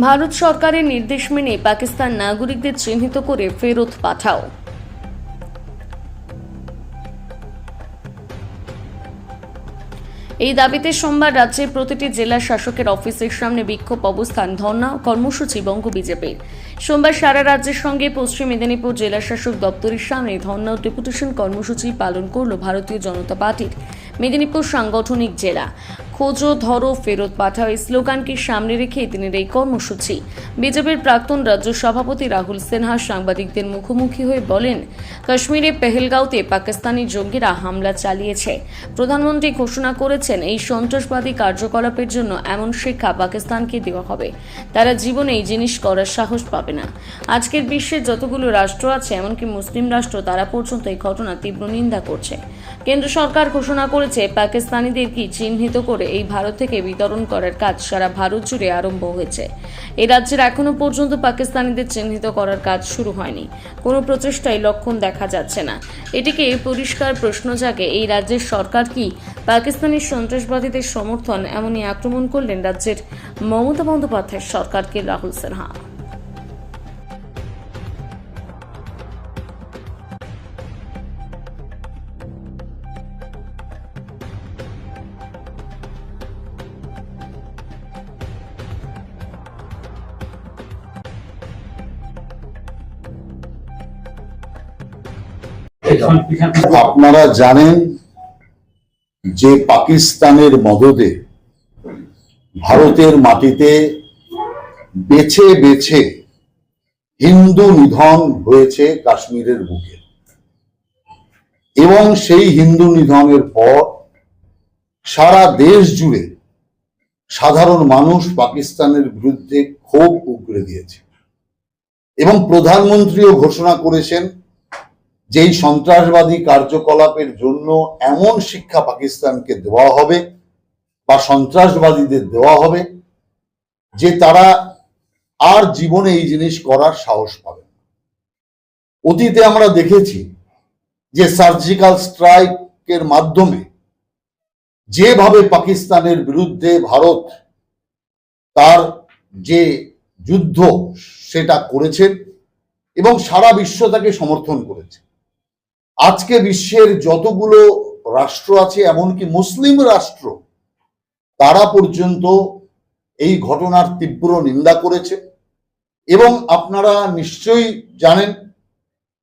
ভারত সরকারের নির্দেশ মেনে পাকিস্তান নাগরিকদের চিহ্নিত করে ফেরত পাঠাও। এই দাবিতে সোমবার রাজ্যের প্রতিটি জেলা শাসকের অফিসের সামনে বিক্ষোভ অবস্থান, ধর্ণা কর্মসূচি বঙ্গ বিজেপির সোমবার সারা রাজ্যের সঙ্গে পশ্চিম মেদিনীপুর জেলা শাসক দপ্তরের সামনে ধর্ণা ও ডেপুটেশন কর্মসূচি পালন করল ভারতীয় জনতা পার্টির মেদিনীপুর সাংগঠনিক জেলা। খোঁজো, ধরো, ফেরত পাঠাও এই স্লোগানকে সামনে রেখে দিনের এই কর্মসূচি। বিজেপির প্রাক্তন রাজ্য সভাপতি রাহুল সিনহা সাংবাদিকদের মুখোমুখি হয়ে বলেন, কাশ্মীরে পেহেলগাঁওতে পাকিস্তানি জঙ্গিরা হামলা চালিয়েছে। প্রধানমন্ত্রী ঘোষণা করেছেন, এই সন্ত্রাসবাদী কার্যকলাপের জন্য এমন শিক্ষা পাকিস্তানকে দেওয়া হবে। তারা জীবনে এই জিনিস করার সাহস পাবে না। আজকের বিশ্বের যতগুলো রাষ্ট্র আছে, এমনকি মুসলিম রাষ্ট্র, তারা পর্যন্ত এই ঘটনা তীব্র নিন্দা করছে। কেন্দ্র সরকার ঘোষণা করেছে, পাকিস্তানিদের কি চিহ্নিত করে এই ভারত থেকে বিতরণ করার কাজ সারা ভারত জুড়ে আরম্ভ হয়েছে। এই রাজ্যের এখনও পর্যন্ত পাকিস্তানিদের চিহ্নিত করার কাজ শুরু হয়নি। কোনো প্রচেষ্টায় লক্ষণ দেখা যাচ্ছে না। এটিকে পরিষ্কার প্রশ্ন জাগে, এই রাজ্যের সরকার কি পাকিস্তানি সন্ত্রাসবাদীদের সমর্থন এমনই আক্রমণ করলেন রাজ্যের মমতা বন্দ্যোপাধ্যায়ের সরকারকে রাহুল সিনহা? আপনারা জানেন যে পাকিস্তানের মদদে ভারতের মাটিতে বেছে বেছে হিন্দু নিধন হয়েছে কাশ্মীরের বুকে। এবং সেই হিন্দু নিধনের পর সারা দেশ জুড়ে সাধারণ মানুষ পাকিস্তানের বিরুদ্ধে ক্ষোভ উগড়ে দিয়েছে। এবং প্রধানমন্ত্রীও ঘোষণা করেছেন যে এই সন্ত্রাসবাদী কার্যকলাপের জন্য এমন শিক্ষা পাকিস্তানকে দেওয়া হবে বা সন্ত্রাসবাদীদের দেওয়া হবে, যে তারা আর জীবনে এই জিনিস করার সাহস পাবে অতীতে আমরা দেখেছি যে সার্জিক্যাল স্ট্রাইকের মাধ্যমে যেভাবে পাকিস্তানের বিরুদ্ধে ভারত তার যে যুদ্ধ সেটা করেছে এবং সারা বিশ্ব তাকে সমর্থন করেছে। আজকে বিশ্বের যতগুলো রাষ্ট্র আছে, এমনকি মুসলিম রাষ্ট্র, তারা পর্যন্ত এই ঘটনার তীব্র নিন্দা করেছে। এবং আপনারা নিশ্চয়ই জানেন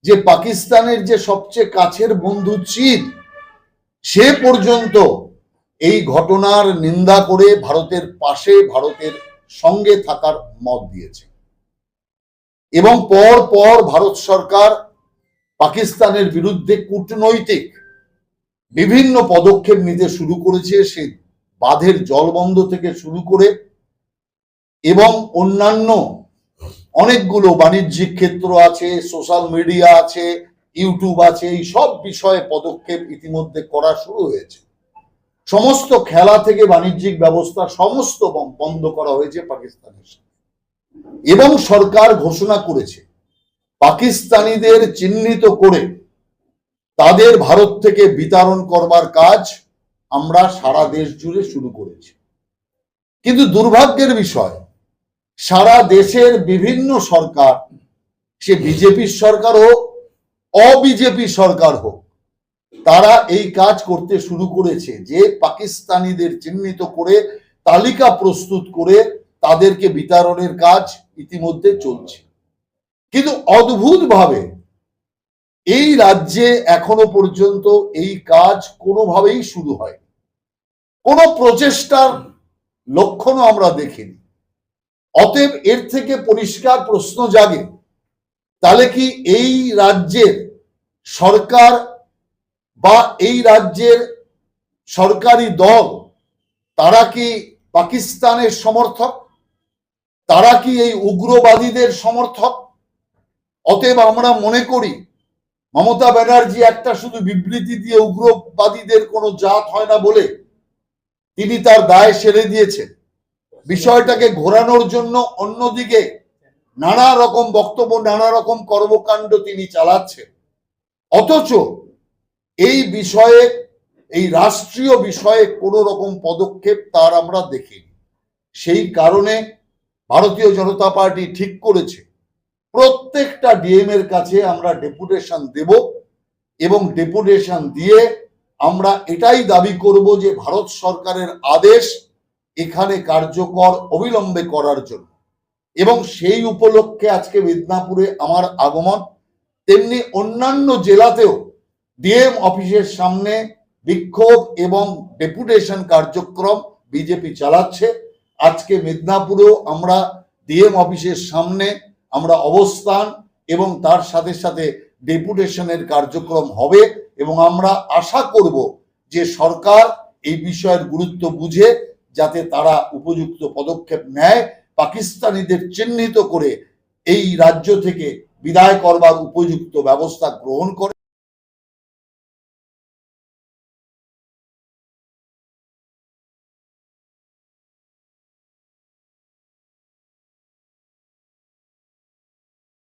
যে পাকিস্তানের যে সবচেয়ে কাছের বন্ধু চীন, সে পর্যন্ত এই ঘটনার নিন্দা করে ভারতের পাশে, ভারতের সঙ্গে থাকার মত দিয়েছে। এবং পর পর ভারত সরকার পাকিস্তানের বিরুদ্ধে কূটনৈতিক বিভিন্ন পদক্ষেপ নিতে শুরু করেছে সে বাঁধের জলবন্ধ থেকে শুরু করে এবং অন্যান্য অনেকগুলো বাণিজ্যিক ক্ষেত্র আছে, সোশ্যাল মিডিয়া আছে, ইউটিউব আছে, এই সব বিষয়ে পদক্ষেপ ইতিমধ্যে করা শুরু হয়েছে সমস্ত খেলা থেকে বাণিজ্যিক ব্যবস্থা সমস্ত বন্ধ করা হয়েছে পাকিস্তানের সাথে। এবং সরকার ঘোষণা করেছে পাকিস্তানিদের চিহ্নিত করে তাদের ভারত থেকে বিতরণ করবার কাজ আমরা সারা দেশ জুড়ে শুরু করেছি। কিন্তু দুর্ভাগ্যের বিষয়, সারা দেশের বিভিন্ন সরকার, সে বিজেপির সরকার হোক, অবিজেপি সরকার হোক, তারা এই কাজ করতে শুরু করেছে যে পাকিস্তানিদের চিহ্নিত করে, তালিকা প্রস্তুত করে তাদেরকে বিতরণের কাজ ইতিমধ্যে চলছে। কিন্তু অদ্ভুতভাবে এই রাজ্যে এখনও পর্যন্ত এই কাজ কোনোভাবেই শুরু হয় কোনো প্রচেষ্টার লক্ষণও আমরা দেখিনি। অতএব এর থেকে পরিষ্কার প্রশ্ন জাগে, তাহলে কি এই রাজ্যের সরকার বা এই রাজ্যের সরকারি দল, তারা কি পাকিস্তানের সমর্থক? তারা কি এই উগ্রবাদীদের সমর্থক? অতএব আমরা মনে করি, মমতা ব্যানার্জি একটা শুধু বিবৃতি দিয়ে উগ্রবাদীদের কোনো জাত হয় না বলে তিনি তার দায় সেরে দিয়েছেন। বিষয়টাকে ঘোরানোর জন্য অন্যদিকে নানা রকম বক্তব্য, নানা রকম কর্মকাণ্ড তিনি চালাচ্ছেন। অথচ এই বিষয়ে, এই রাষ্ট্রীয় বিষয়ে কোনো রকম পদক্ষেপ তার আমরা দেখিনি। সেই কারণে ভারতীয় জনতা পার্টি ঠিক করেছে প্রত্যেকটা ডিএম এর কাছে আমরা ডেপুটেশন দেব এবং ডেপুটেশন দিয়ে আমরা এটাই দাবি করব যে ভারত সরকারের আদেশ এখানে কার্যকর অবিলম্বে করার জন্য। এবং সেই উপলক্ষে আজকে মেদিনীপুরে আমার আগমন, তেমনি অন্যান্য জেলাতেও ডিএম অফিসের সামনে বিক্ষোভ এবং ডেপুটেশন কার্যক্রম বিজেপি চালাচ্ছে। আজকে মেদিনীপুরেও আমরা ডিএম অফিসের সামনে আমরা অবস্থান এবং তার সাথে সাথে ডেপুটেশনের কার্যক্রম হবে এবং আমরা আশা করব যে সরকার এই বিষয়ের গুরুত্ব বুঝে যাতে তারা উপযুক্ত পদক্ষেপ নেয়, পাকিস্তানিদের চিহ্নিত করে এই রাজ্য থেকে বিদায় করবার উপযুক্ত ব্যবস্থা গ্রহণ করে।